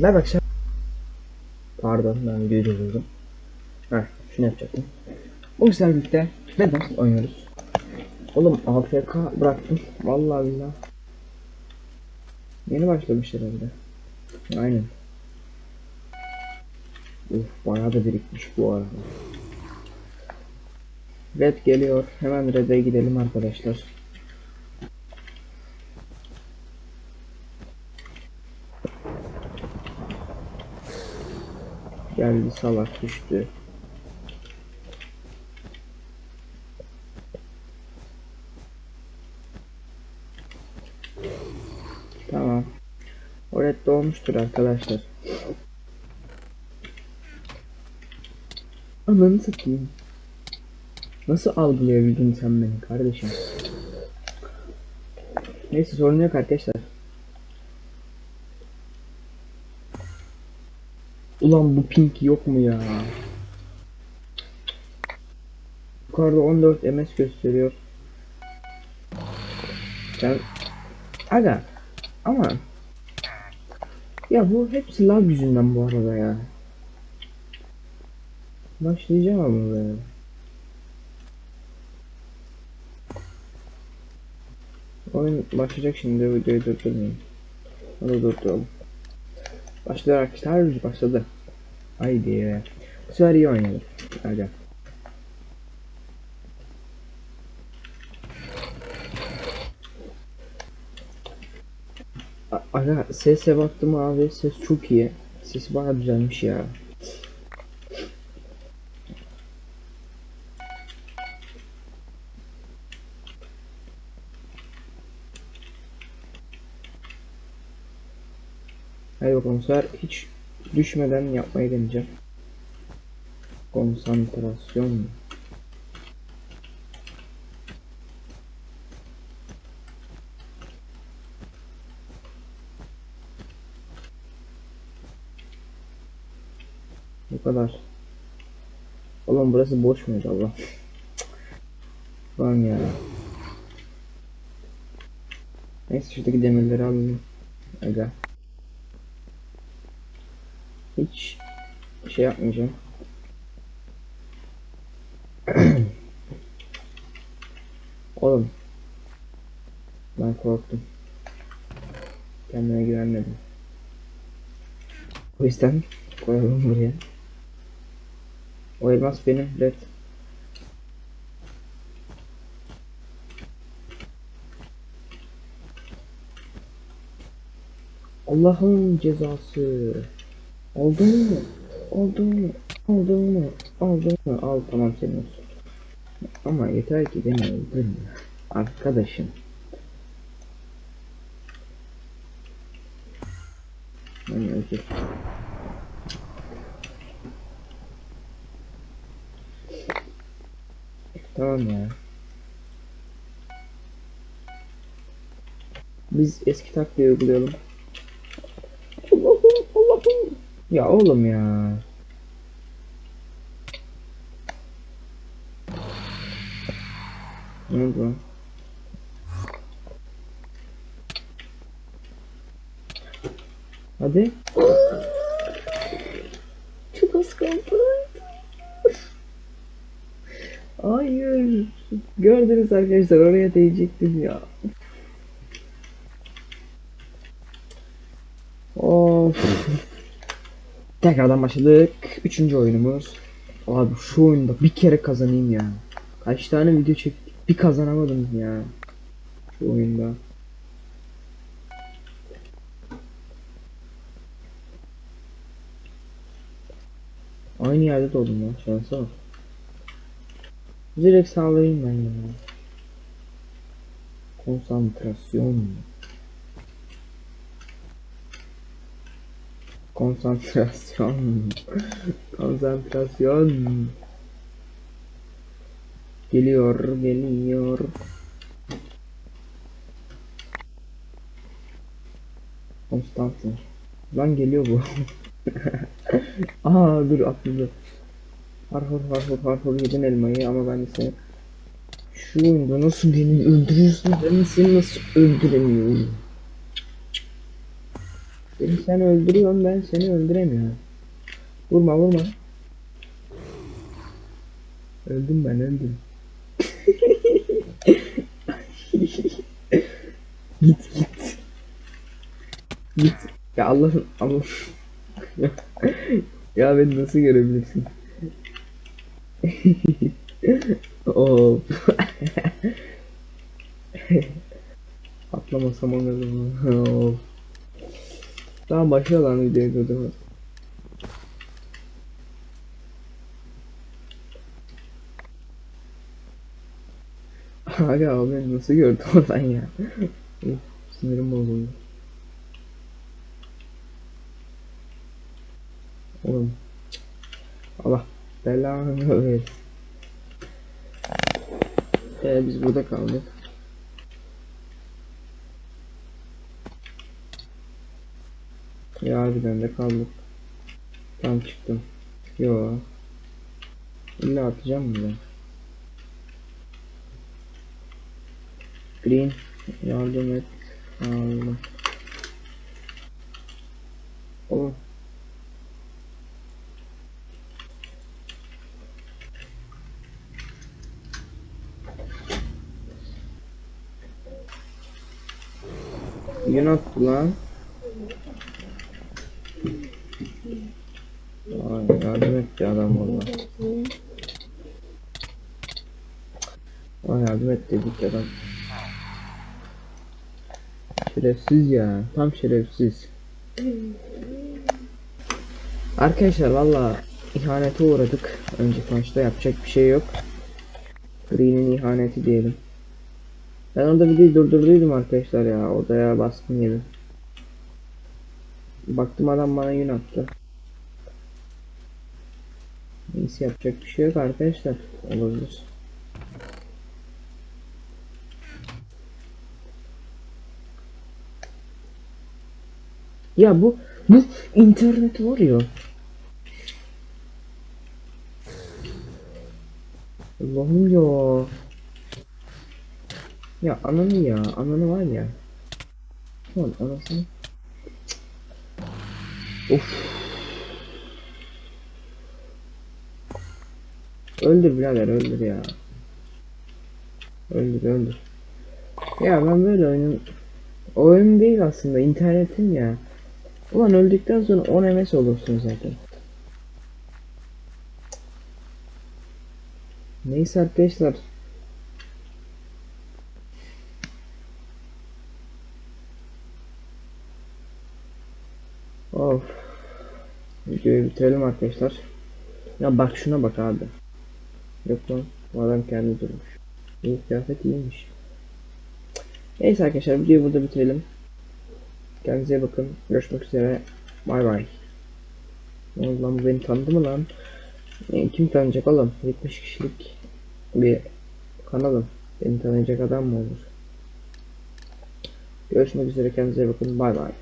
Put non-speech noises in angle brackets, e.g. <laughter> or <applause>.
Merhaba akşam. Pardon ben videoyu durdurdum. Heh şunu yapacaktım. Bu güzel birlikte neden oynuyoruz? Oğlum AFK bıraktım. Vallahi billah. Yeni başlamış herhalde. Aynen. Uf bayağı da birikmiş bu arada. Red geliyor. Hemen Red'e gidelim arkadaşlar. Geldi salak düştü. Tamam. O red doğmuştur arkadaşlar. Ananı satayım. Nasıl algılayabildin sen beni kardeşim? Neyse sorun yok arkadaşlar. Ulan bu pink yok mu ya? Yukarıda 14 ms gösteriyor. Ben... Aga. Ama. Ya bu hepsi lag yüzünden bu arada ya. Başlayacağım ama böyle. Oyun başlayacak şimdi videoyu durdurmayayım. Onu durduralım. Başlıyor arkadaşlar başladı. Haydi. Bu sefer iyi oynayalım. Hadi. A- Aga sese baktım abi ses çok iyi. Ses baya düzelmiş ya. Hadi bakalım hiç düşmeden yapmayı deneyeceğim. Konsantrasyon. Bu kadar. Oğlum burası boş muydu Allah? Lan ya. Neyse şuradaki demirleri alayım. Aga. Hiç şey yapmayacağım. <clears throat> Oğlum. Ben korktum. Kendime güvenmedim. O yüzden koyalım buraya. O elmas benim red. Allah'ın cezası. Aldın mı? Aldın mı? Aldın mı? Aldın mı? Al tamam senin olsun. Ama yeter ki beni öldürme. Arkadaşım. Ben özür Tamam ya. Biz eski taktiği uygulayalım. Allah'ım Allah'ım. Ya oğlum ya. Ne oldu? Hadi. Çok az kaldı. Hayır. Gördünüz arkadaşlar oraya değecektim ya. Of. Tekrardan başladık. Üçüncü oyunumuz. Abi şu oyunda bir kere kazanayım ya. Kaç tane video çektik bir kazanamadım ya. Şu oyunda. Aynı yerde doğdum ya şansa bak. Direkt sağlayayım ben ya. Konsantrasyon. Konsantrasyon. Konsantrasyon. Geliyor, geliyor. Konstantı. Lan geliyor bu. <laughs> Aa dur atladı. Harhur harhur harhur yedin elmayı ama ben de seni şu oyunda nasıl beni öldürüyorsun ben seni nasıl öldüremiyorum Beni sen öldürüyorsun ben seni öldüremiyorum. Vurma vurma. Öldüm ben öldüm. git git. Git. Ya Allah'ım Allah. ya beni nasıl görebilirsin? Oo. Atlamasam anladım. Oo. Tamam başla lan videoyu gördüm. <laughs> Aga abi nasıl gördü <laughs> oradan ya? Sinirim bozuldu. Oğlum. Allah belanı versin. Ee, biz burada kaldık. Ya harbiden de kaldık. Tam çıktım. Yo. İlla atacağım mı ben? Green yardım et. Aldım. Oğlum. Yunus lan. Ay yardım etti adam valla. Ay yardım et dedik adam. Şerefsiz ya. Tam şerefsiz. Arkadaşlar valla ihanete uğradık. Önceki maçta yapacak bir şey yok. Green'in ihaneti diyelim. Ben orada videoyu durdurduydum arkadaşlar ya. Odaya baskın yedi. Baktım adam bana yün attı. Neyse yapacak bir şey yok arkadaşlar. Olabilir. Ya bu bu internet var ya. Allah'ım ya. Ya ananı ya, ananı var ya. Lan anasını. Of. Öldür birader öldür ya. Öldür öldür. Ya ben böyle oyunun oyun değil aslında internetin ya. Ulan öldükten sonra 10 MS olursun zaten. Neyse arkadaşlar. Of. Videoyu bitirelim arkadaşlar. Ya bak şuna bak abi. Yok lan. Bu adam kendi durmuş. İyi kıyafet iyiymiş. Neyse arkadaşlar videoyu burada bitirelim. Kendinize bakın. Görüşmek üzere. Bay bay. Ne oldu lan bu beni tanıdı mı lan? E, kim tanıyacak oğlum? 70 kişilik bir kanalım. Beni tanıyacak adam mı olur? Görüşmek üzere kendinize bakın. Bay bay.